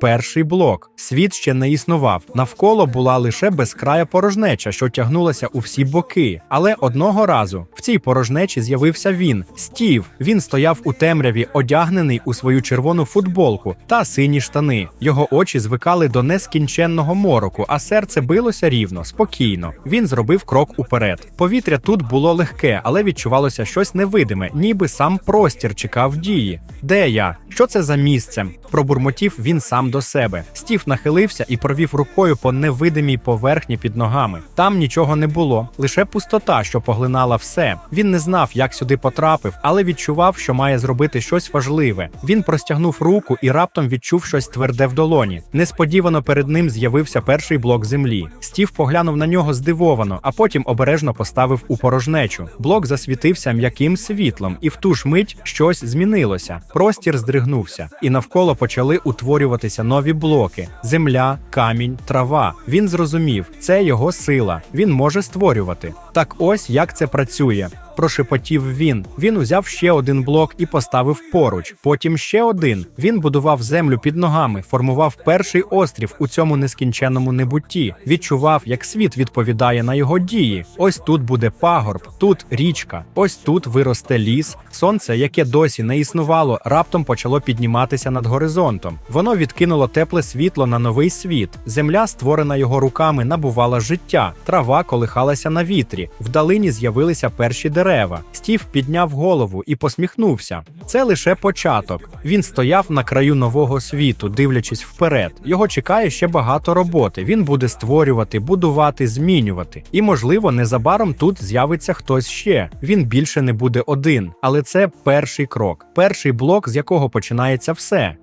перший блок. Світ ще не існував. Навколо була лише безкрая порожнеча, що тягнулася у всі боки. Але одного разу в цій порожнечі з'явився він, Стів. Він стояв у темряві, одягнений у свою червону футболку та сині штани. Його очі звикали до нескінченного мороку, а серце билося рівно, спокійно. Він зробив крок уперед. Повітря тут було легке, але відчувалося щось невидиме, ніби сам простір чекав дії. Де я? Що це за місце? Пробурмотів він сам до себе. Стів нахилився і провів рукою по невидимій поверхні під ногами. Там нічого не було, лише пустота, що поглинала все. Він не знав, як сюди потрапив, але відчував, що має зробити щось важливе. Він простягнув руку і раптом відчув щось тверде в долоні. Несподівано перед ним з'явився перший блок землі. Стів поглянув на нього здивовано, а потім обережно поставив у порожнечу. Блок засвітився м'яким світлом, і в ту ж мить щось змінилося. Простір здригнувся, і навколо почали утворюватися нові блоки: земля, камінь, трава. Він зрозумів, це його сила. Він може створювати. Так ось як це працює. Прошепотів він. Він узяв ще один блок і поставив поруч. Потім ще один. Він будував землю під ногами, формував перший острів у цьому нескінченному небутті. Відчував, як світ відповідає на його дії. Ось тут буде пагорб, тут річка, ось тут виросте ліс. Сонце, яке досі не існувало, раптом почало підніматися над горизонтом. Воно відкинуло тепле світло на новий світ. Земля, створена його руками, набувала життя. Трава колихалася на вітрі. Вдалині з'явилися перші дерева. Стів підняв голову і посміхнувся. Це лише початок. Він стояв на краю нового світу, дивлячись вперед. Його чекає ще багато роботи. Він буде створювати, будувати, змінювати. І, можливо, незабаром тут з'явиться хтось ще. Він більше не буде один. Але це перший крок, перший блок, з якого починається все.